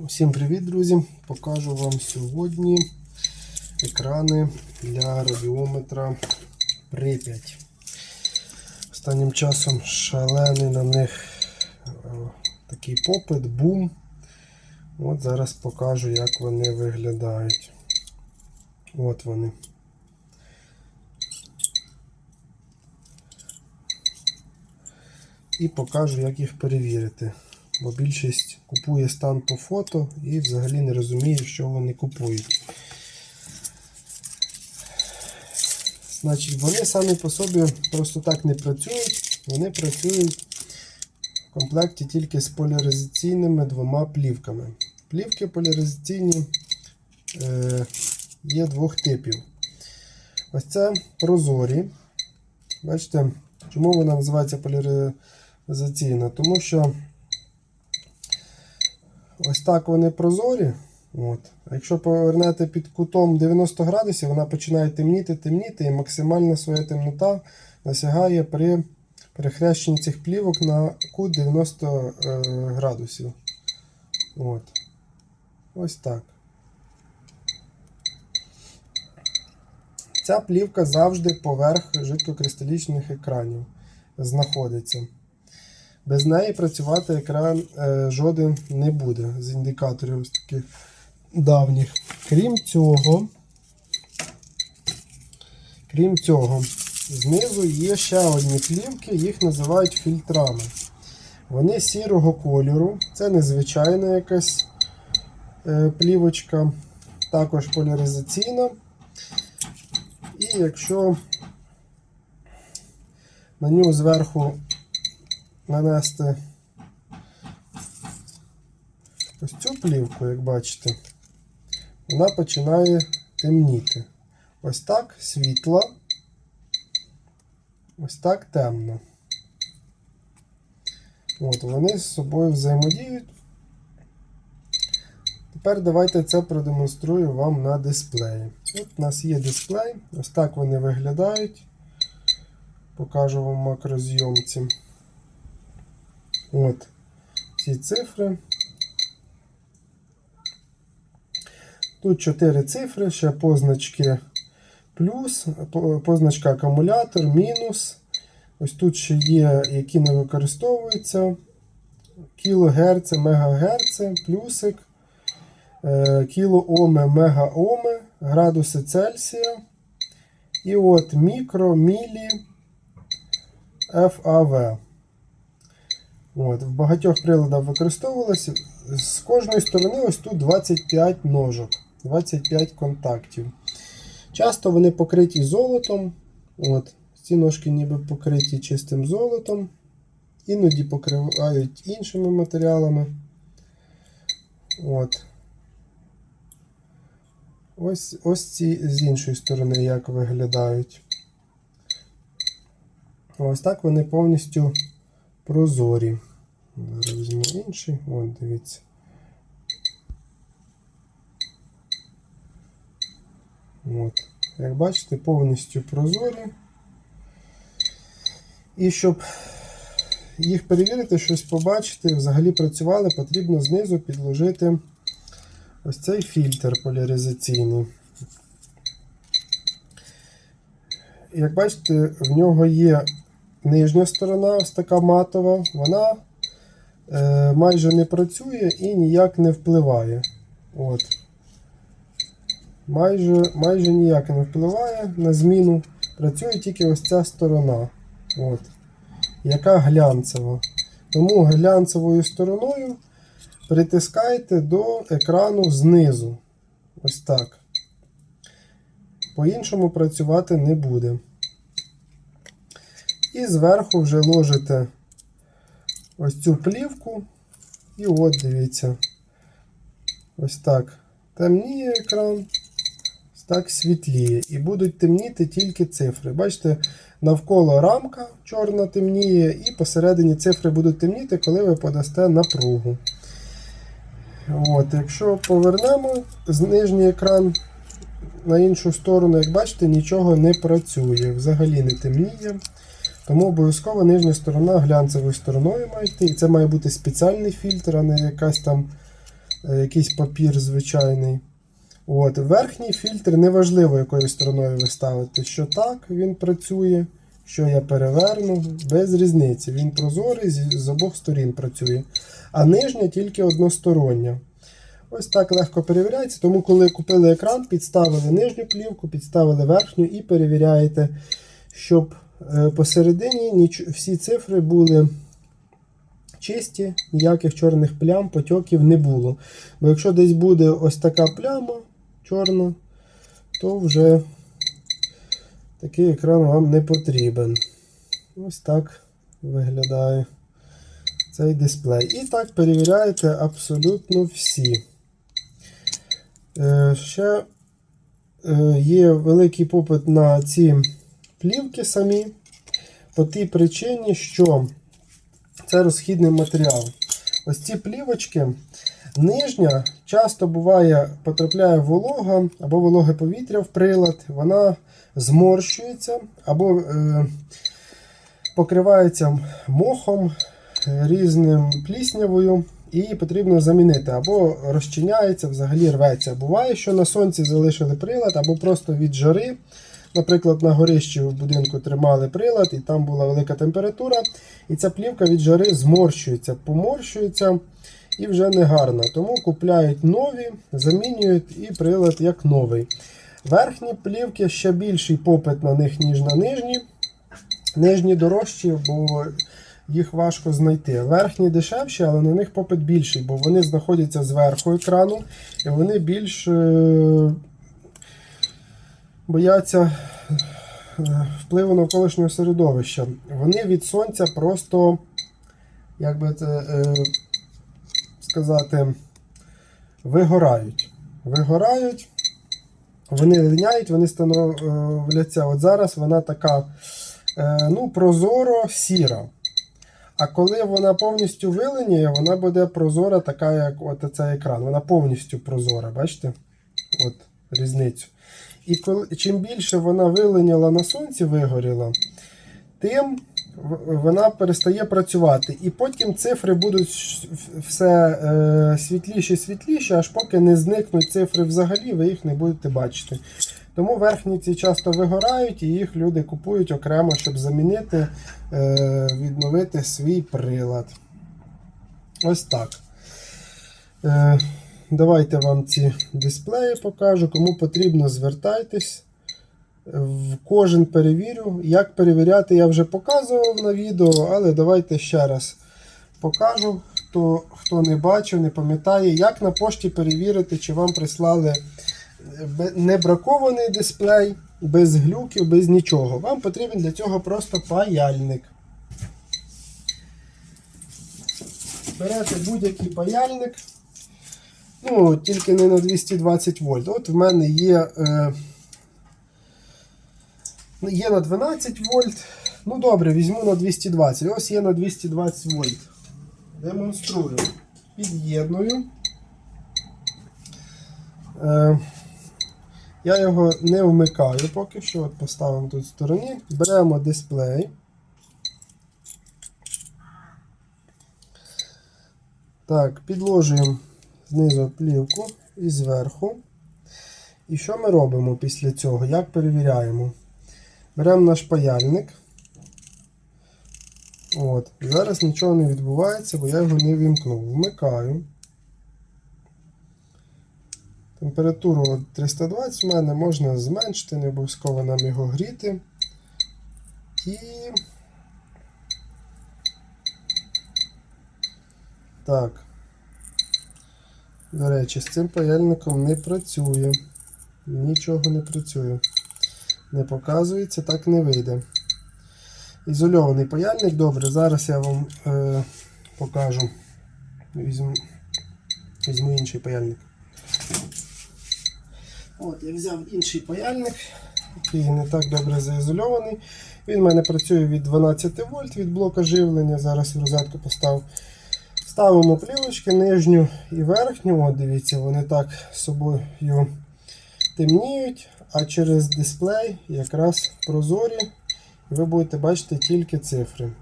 Усім привіт, друзі! Покажу вам сьогодні екрани для радіометра Pripyat. Останнім часом шалений на них е, такий попит, бум. От зараз покажу, як вони виглядають. От вони. І покажу, як їх перевірити. Бо більшість купує стан по фото і взагалі не розуміє, що вони купують. Значить, вони самі по собі просто так не працюють. Вони працюють в комплекті тільки з поляризаційними двома плівками. Плівки поляризаційні е, є двох типів. Ось це прозорі. Бачите, чому вона називається поляризаційна? Тому що ось так вони прозорі. От. А якщо повернете під кутом 90 градусів, вона починає темніти, темніти, і максимальна своя темнота досягає при перехрещенні цих плівок на кут 90 е, градусів. От. Ось так. Ця плівка завжди поверх жидкокристалічних екранів знаходиться. Без неї працювати екран е, жоден не буде з індикаторів ось таких давніх. Крім цього, крім цього, знизу є ще одні плівки, їх називають фільтрами. Вони сірого кольору, це незвичайна якась е, плівочка, також поляризаційна. І якщо на нього зверху нанести ось цю плівку, як бачите, вона починає темніти. Ось так світло, ось так темно. От, вони з собою взаємодіють. Тепер давайте це продемонструю вам на дисплеї. От у нас є дисплей, ось так вони виглядають. Покажу вам макрозйомці. От ці цифри. Тут 4 цифри, ще позначки плюс, по- позначка акумулятор, мінус. Ось тут ще є, які не використовуються. Кілогерц, мегагерц, плюсик, е, кілооми, мегаоми, градуси Цельсія. І от мікро, мілі, FAV. От, в багатьох приладах використовувалося. З кожної сторони ось тут 25 ножок, 25 контактів. Часто вони покриті золотом. От, ці ножки ніби покриті чистим золотом. Іноді покривають іншими матеріалами. От. Ось, ось ці з іншої сторони як виглядають. Ось так вони повністю прозорі. Зараз візьму інший. От, дивіться. От. Як бачите, повністю прозорі. І щоб їх перевірити, щось побачити, взагалі працювали, потрібно знизу підложити ось цей фільтр поляризаційний. Як бачите, в нього є нижня сторона, ось така матова, вона е, майже не працює і ніяк не впливає. От. Майже, майже ніяк не впливає на зміну. Працює тільки ось ця сторона, от, яка глянцева. Тому глянцевою стороною притискайте до екрану знизу. Ось так. По-іншому працювати не буде. І зверху вже ложите ось цю плівку. І от дивіться. Ось так темніє екран, ось так світліє. І будуть темніти тільки цифри. Бачите, навколо рамка чорна темніє, і посередині цифри будуть темніти, коли ви подасте напругу. От, Якщо повернемо з нижній екран на іншу сторону, як бачите, нічого не працює, взагалі не темніє. Тому обов'язково нижня сторона глянцевою стороною має йти. І це має бути спеціальний фільтр, а не якась там е, якийсь папір звичайний. От, верхній фільтр неважливо, якою стороною ви ставите. Що так він працює, що я переверну, без різниці. Він прозорий, з, обох сторін працює. А нижня тільки одностороння. Ось так легко перевіряється. Тому, коли купили екран, підставили нижню плівку, підставили верхню і перевіряєте, щоб посередині ніч... всі цифри були чисті, ніяких чорних плям, потьоків не було. Бо якщо десь буде ось така пляма чорна, то вже такий екран вам не потрібен. Ось так виглядає цей дисплей. І так перевіряєте абсолютно всі. Е, ще е, є великий попит на ці плівки самі, по тій причині, що це розхідний матеріал. Ось ці плівочки, нижня часто буває, потрапляє волога або вологе повітря в прилад, вона зморщується або е, покривається мохом, різним пліснявою, і потрібно замінити, або розчиняється, взагалі рветься. Буває, що на сонці залишили прилад, або просто від жари. Наприклад, на горищі в будинку тримали прилад, і там була велика температура, і ця плівка від жари зморщується, поморщується і вже не гарна. Тому купляють нові, замінюють і прилад як новий. Верхні плівки ще більший попит на них, ніж на нижні. Нижні дорожчі, бо їх важко знайти. Верхні дешевші, але на них попит більший, бо вони знаходяться зверху екрану і вони більш е, бояться е, впливу навколишнього середовища. Вони від сонця просто, як би це е, сказати, вигорають. Вигорають, вони линяють, вони становляться. От зараз вона така е, ну, прозоро сіра. А коли вона повністю вилиняє, вона буде прозора, така, як от цей екран. Вона повністю прозора, бачите? От різницю. І коли, чим більше вона вилиняла на сонці, вигоріла, тим вона перестає працювати. І потім цифри будуть все е, світліші світліші, аж поки не зникнуть цифри взагалі, ви їх не будете бачити. Тому верхні ці часто вигорають, і їх люди купують окремо, щоб замінити, е, відновити свій прилад. Ось так. Е, давайте вам ці дисплеї покажу. Кому потрібно, звертайтесь. В кожен перевірю. Як перевіряти, я вже показував на відео, але давайте ще раз покажу. Хто, хто не бачив, не пам'ятає, як на пошті перевірити, чи вам прислали бе- не бракований дисплей, без глюків, без нічого. Вам потрібен для цього просто паяльник. Берете будь-який паяльник. Ну, тільки не на 220 вольт. От в мене є, е, є на 12 вольт. Ну добре, візьму на 220. Ось є на 220 вольт. Демонструю. Під'єдную. Е, я його не вмикаю поки що. От поставимо тут в стороні. Беремо дисплей. Так, підложуємо знизу плівку і зверху. І що ми робимо після цього? Як перевіряємо? Беремо наш паяльник. От. Зараз нічого не відбувається, бо я його не вімкнув. Вмикаю. Температуру 320 в мене можна зменшити, не обов'язково нам його гріти. І. Так. До речі, з цим паяльником не працює. Нічого не працює. Не показується, так не вийде. Ізольований паяльник, добре, зараз я вам е, покажу. Візьму, візьму інший паяльник. От, я взяв інший паяльник, який не так добре заізольований. Він в мене працює від 12 вольт від блока живлення. Зараз в розетку поставив. Ставимо плівочки нижню і верхню. От дивіться, вони так собою темніють, а через дисплей якраз прозорі. Ви будете бачити тільки цифри.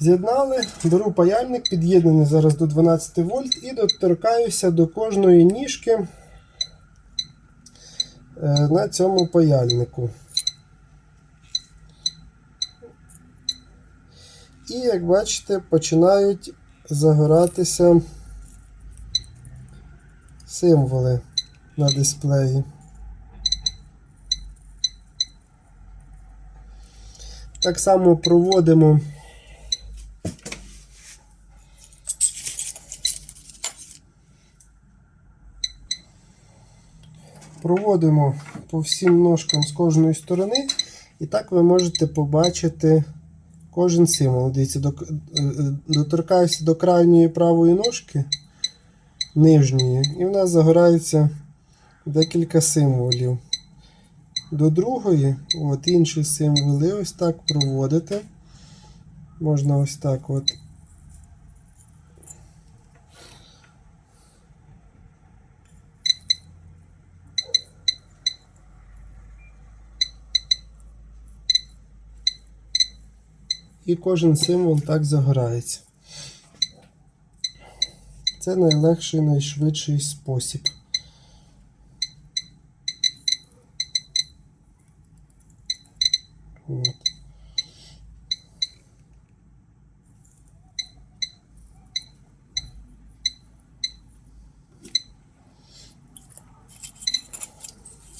З'єднали, беру паяльник, під'єднаний зараз до 12 вольт, і доторкаюся до кожної ніжки е, на цьому паяльнику. І, як бачите, починають загоратися символи на дисплеї. Так само проводимо проводимо по всім ножкам з кожної сторони, і так ви можете побачити кожен символ. Дивіться, док- е, е, доторкаюся до крайньої правої ножки нижньої, і в нас загорається декілька символів. До другої, от інші символи, ось так проводите. Можна ось так от. І кожен символ так загорається. Це найлегший, найшвидший спосіб.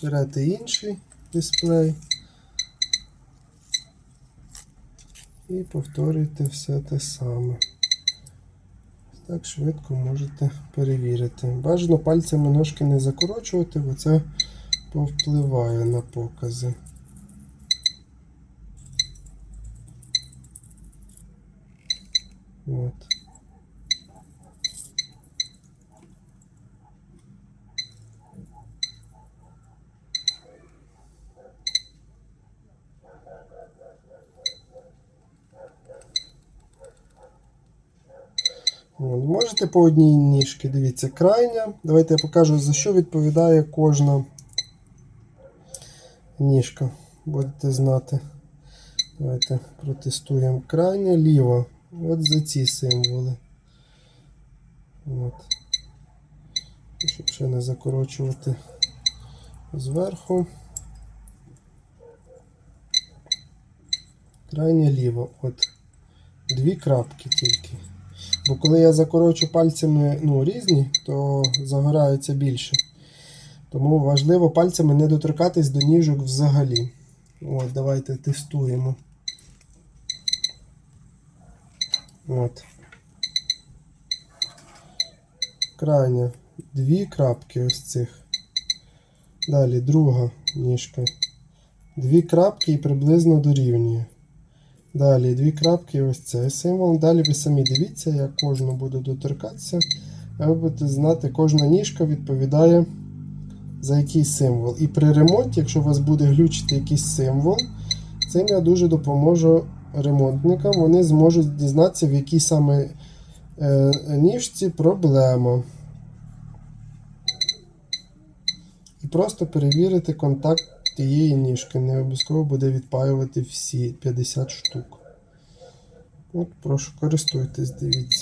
Берете інший дисплей і повторюйте все те саме. Так швидко можете перевірити. Бажано пальцями ножки не закорочувати, бо це повпливає на покази. От. Можете по одній ніжці, дивіться, крайня. Давайте я покажу, за що відповідає кожна ніжка. Будете знати. Давайте протестуємо. Крайня ліва. От за ці символи. От. Щоб ще не закорочувати зверху. Крайня ліва. От. Дві крапки тільки. Бо коли я закорочу пальцями ну, різні, то загораються більше. Тому важливо пальцями не доторкатись до ніжок взагалі. От, давайте тестуємо. От. Крайня. Дві крапки ось цих. Далі друга ніжка. Дві крапки і приблизно дорівнює. Далі дві крапки, ось цей символ. Далі ви самі дивіться, я кожну буду доторкатися. Ви будете знати, кожна ніжка відповідає за який символ. І при ремонті, якщо у вас буде глючити якийсь символ, цим я дуже допоможу ремонтникам. Вони зможуть дізнатися, в якій саме е, ніжці проблема. І просто перевірити контакт тієї ніжки. Не обов'язково буде відпаювати всі 50 штук. От, прошу, користуйтесь, дивіться.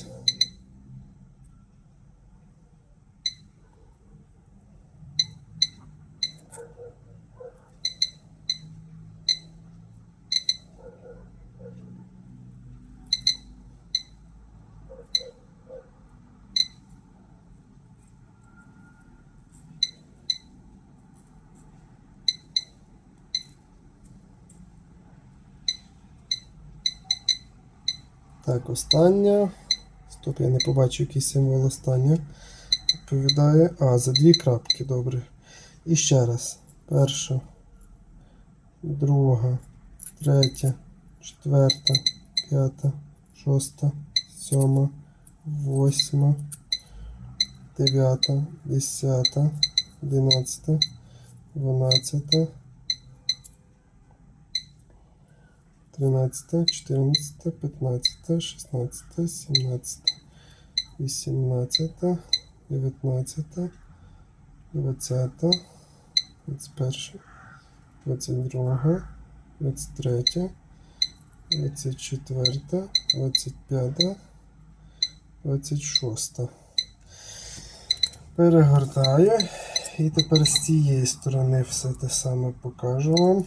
Так, остання. Стоп, я не побачу, який символ остання. Відповідає. А, за дві крапки, добре. І ще раз. Перша, друга, третя, четверта, п'ята, шоста, сьома, восьма, дев'ята, десята, одинадцята, дванадцята. 13, 14, 15, 16, 17, 18, 19, 20, 21, 22, 23, 24, 25, 26. Перегортаю. І тепер з цієї сторони все те саме покажу вам.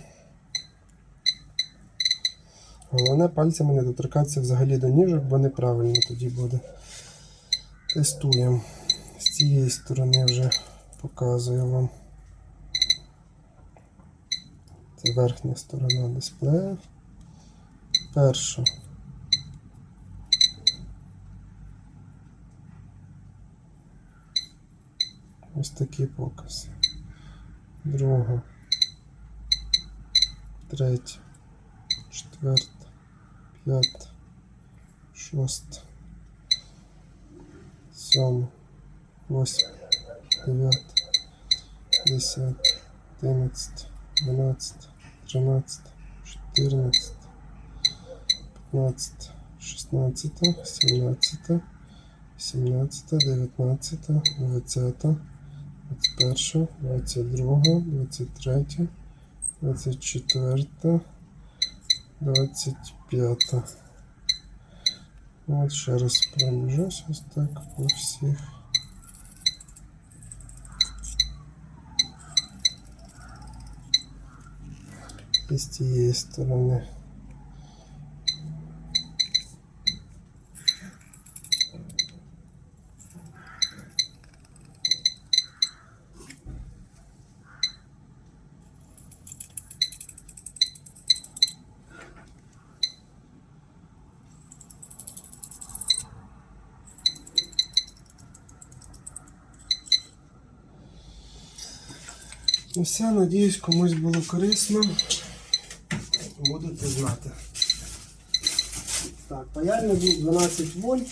Головне пальцями не доторкатися взагалі до ніжок, бо неправильно тоді буде. Тестуємо. З цієї сторони вже показую вам. Це верхня сторона дисплея. Перша. Ось такий показ. Друга. Третя. Четверта. П'ята. Шоста. Сьома. Восьма. Дев'ята. Десята. Одинадцята. Дванадцята. Тринадцята. Чотирнадцята. П'ятнадцята. Шістнадцята. Сімнадцята. 17, 19, 20, 21, 22, 23, 24, 25. От ще раз пробіжусь ось так по всіх. І з цієї сторони. Ну все, надіюсь, комусь було корисно. Будете знати. Так, паяльник був 12 вольт.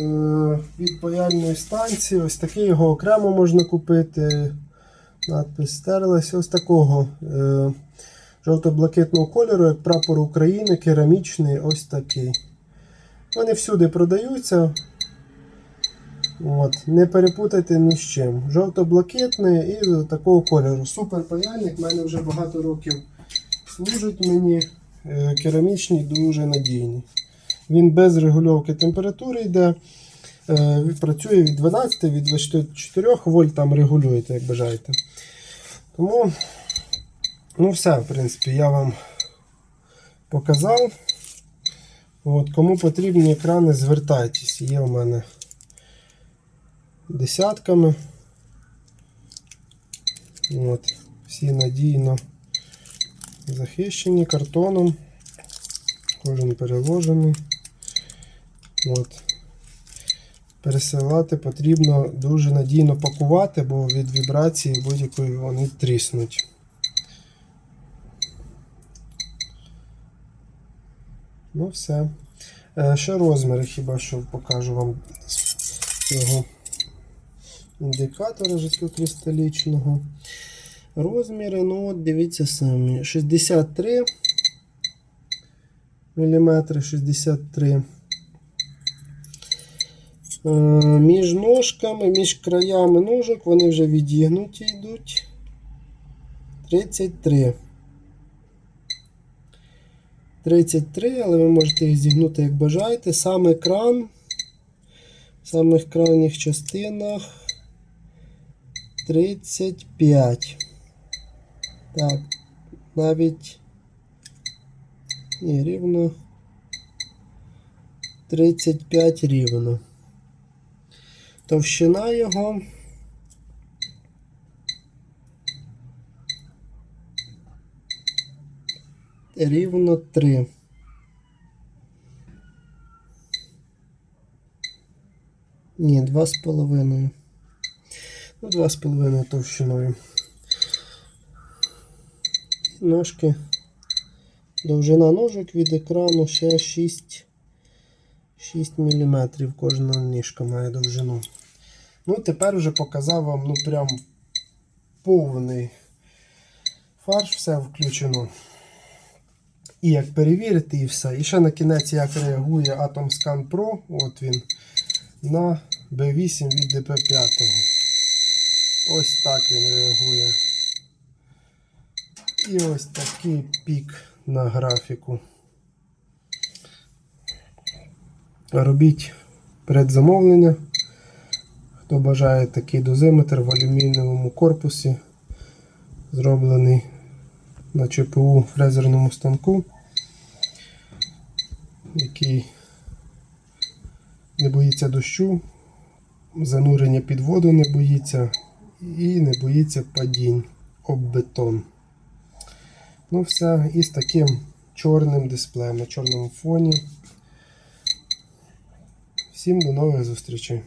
Е, від паяльної станції. Ось такий його окремо можна купити. Надпис стерлася. Ось такого е, жовто-блакитного кольору, як прапор України, керамічний, ось такий. Вони всюди продаються. От, не перепутайте ні з чим. Жовто-блакитний і такого кольору. Супер паяльник, в мене вже багато років служить мені. Е, Керамічний, дуже надійний. Він без регульовки температури йде. Е, Працює від 12 від 24 вольт, там регулюєте, як бажаєте. Тому, ну все, в принципі, я вам показав. От, кому потрібні екрани, звертайтесь. Є у мене десятками. От, всі надійно захищені картоном. Кожен переложений. От. Пересилати потрібно дуже надійно пакувати, бо від вібрації будь-якої вони тріснуть. Ну, все. Е, Ще розміри хіба що покажу вам цього індикатора жидкокристалічного. Розміри, ну от дивіться самі. 63 мм, 63 Е, Між ножками, між краями ножок вони вже відігнуті йдуть. 33. 33, але ви можете їх зігнути як бажаєте. Сам екран в самих крайніх частинах 35. Так, навіть ні, рівно 35 рівно. Товщина його. Рівно 3. Ні, два з половиною. Ну, два з половиною товщиною. Ножки. Довжина ножок від екрану ще 6, 6 мм. Кожна ніжка має довжину. Ну, тепер вже показав вам ну прям повний фарш, все включено. І як перевірити, і все. І ще на кінець, як реагує Atom Scan Pro, от він, на B8 від DP5. Ось так він реагує. І ось такий пік на графіку. Робіть предзамовлення. Хто бажає такий дозиметр в алюмінієвому корпусі, зроблений на ЧПУ фрезерному станку, який не боїться дощу, занурення під воду не боїться і не боїться падінь об бетон. Ну, все, і з таким чорним дисплеєм на чорному фоні. Всім до нових зустрічей.